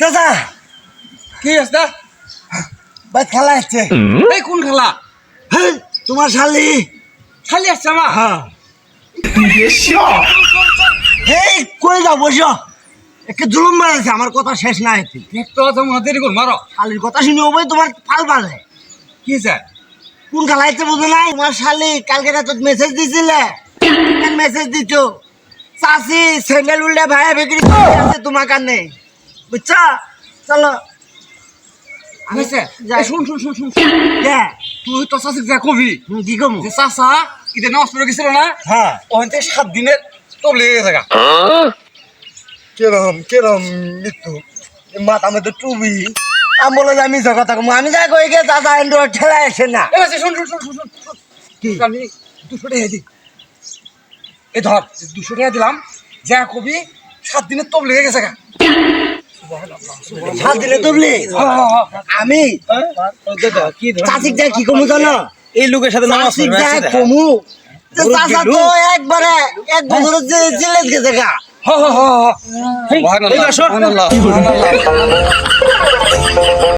চাচা কি আছে বাদ খেলা আসছে এই কোন খেলা? তোমার শালি। খালি আসছে আমার। হ্যাঁ। এই কই যাও বসো। একটু জুলুম মারাছে আমার কথা শেষ না হইতে একটু আছে মারো। শালির কথা শুনে ওই তোমার ফাল পালে। কি স্যার কোন খেলাইতে বুঝো নাই? তোমার শালি কালকে রাত মেসেজ দিছিলে। মেসেজ দিছো? চাষি স্যান্ডেল উল্টে ভাই বিক্রি করে আছে তোমার কানে বুঝছ চলো। হয়েছে যাই। এই শুন শুন শুন শুন। কে তুই তো চাষি যা কবি। হুম, কি কমু? যে চাষা ইতে নামাজ পড়ে গেছিল না? হ্যাঁ ওখান থেকে সাত দিনের তব লেগে গেছে গা। কিরম কিরম মৃত্যু? মাথা মধ্যে টুবি আমি বলে যে আমি মিথ্যা কথা কমু আমি যা কই গে দাদা ঠেলা আসে না। শুন শুন শুন শুন শুন। কি? আমি দুশো টাকা দিই এই ধর দুশো টাকা দিলাম যা কবি সাত দিনের তব লেগে গেছে গা। সাত দিলে তুবলি? আমি? চাষিক যা কি কমু জানো? এই লোকের সাথে নামাজ চাষিক পড়বে যা কমু? চাষা তো একবারে এক বছরের যে গেছে গা। হ হ হ হ